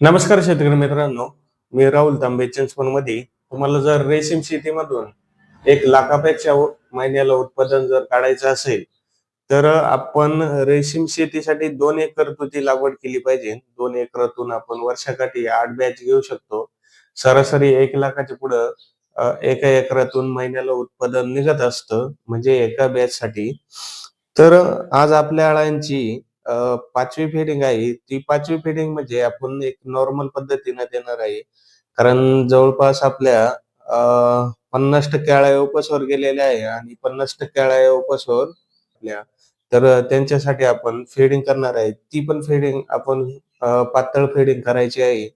नमस्कार शेतकरी मित्रांनो मी राहुल तांबे चिंचवणमध्ये तुम्हाला जर रेशीम शेतीमधून एक लाखापेक्षा महिन्याला उत्पादन जर काढायचं असेल तर आपण रेशीम शेतीसाठी दोन एकर तुती लागवड केली पाहिजे. दोन एकरातून आपण वर्षाकाठी आठ बॅच घेऊ शकतो. सरासरी एक लाखाच्या पुढं एका एकरातून महिन्याला उत्पादन निघत असतं म्हणजे एका बॅच साठी तर आज आपल्या अळ्यांची पाचवी फेडिंग आहे. ती पाचवी फेडिंग म्हणजे आपण एक नॉर्मल पद्धतीने देणार आहे. कारण जवळपास आपल्या अ, पन्नास टक्के आळ्या उपसवर गेलेल्या आहे आणि पन्नास टक्के आळ्या उपसवर आपल्या. तर त्यांच्यासाठी आपण फेडिंग करणार आहे. ती पण फेडिंग आपण पातळ फेडिंग करायची आहे.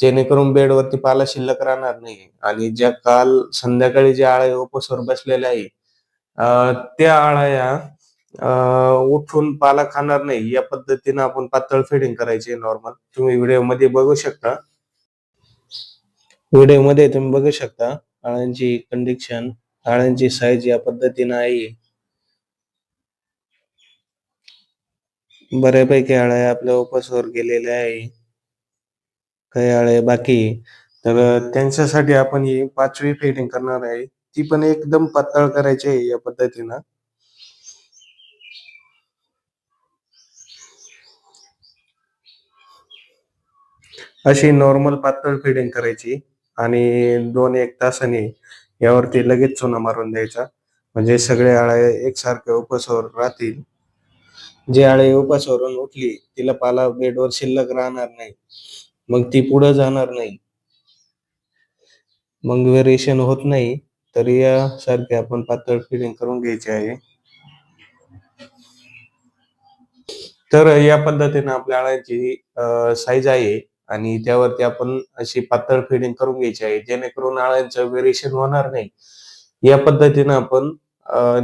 जेणेकरून बेडवरती पाला शिल्लक राहणार नाही. आणि ज्या काल संध्याकाळी ज्या आळ्या उपसवर बसलेल्या आहे त्या आळ्या उठून पाला खाणार नाही. या पद्धतीनं आपण पातळ फिडिंग करायची नॉर्मल तुम्ही व्हिडिओमध्ये बघू शकता. व्हिडिओमध्ये तुम्ही बघू शकता. आळ्यांची कंडिशन आळ्यांची साईज या पद्धतीनं आहे. बऱ्यापैकी अळ्या आपल्या उपासवर गेलेल्या आहे. काही आळे बाकी. तर त्यांच्यासाठी आपण ही पाचवी फिटिंग करणार आहे. ती पण एकदम पातळ करायची आहे या पद्धतीनं. अशी नॉर्मल पातळ फिडिंग करायची आणि दोन एक तासाने यावरती लगेच चुना मारून द्यायचा. म्हणजे सगळे आळे एकसारखे उपसवर राहतील. जी आळे उपसवरून उठली तिला पाला बेडवर शिल्लक राहणार नाही. मग ती पुढे जाणार नाही. मग व्हेरिएशन होत नाही तर यासारखे आपण पातळ फिडिंग करून घ्यायची आहे. तर या पद्धतीने आपल्या आळ्याची साईज आहे. आणि त्यावरती आपण अशी पातळ फिडिंग करून घ्यायची आहे. जेणेकरून आळ्यांचं व्हेरिएशन होणार नाही. या पद्धतीनं आपण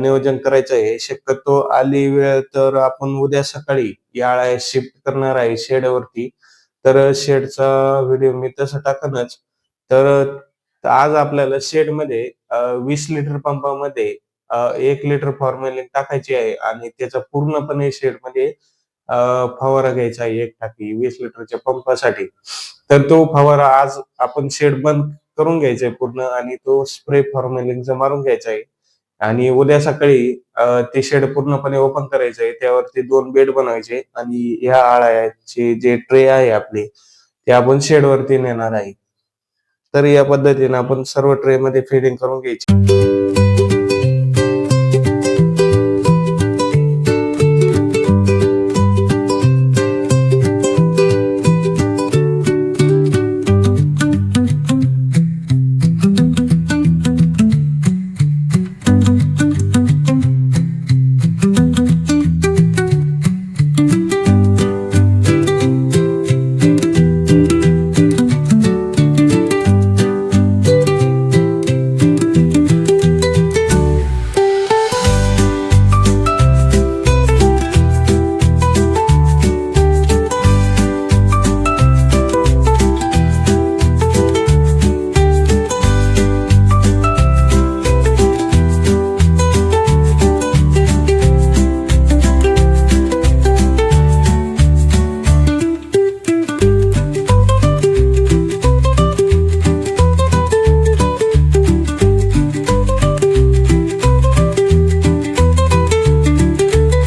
नियोजन करायचं आहे. शक्यतो आली वेळ तर आपण उद्या सकाळी या आळ्या शिफ्ट करणार आहे शेडवरती तर शेडचा व्हिडिओ मी तसं टाकनच. तर आज आपल्याला शेडमध्ये वीस लिटर पंपामध्ये एक लिटर फॉर्मॅलिन टाकायची आहे. आणि त्याचा पूर्णपणे शेडमध्ये मध्ये फवारा घ्यायचा आहे एक टाकी वीस लिटरच्या पंपासाठी. तर तो फवारा आज आपण शेड बंद करून घ्यायचा आहे पूर्ण आणि तो स्प्रे फॉर्मॅलिनचा मारून घ्यायचा आहे. आणि उद्या सकाळी ते शेड पूर्णपणे ओपन करायचं आहे. त्यावरती दोन बेड बनवायचे आणि ह्या आळ्याचे जे ट्रे आहे आपले ते आपण शेडवरती नेणार आहे. तर या पद्धतीने आपण सर्व ट्रे मध्ये फिडिंग करून घ्यायची.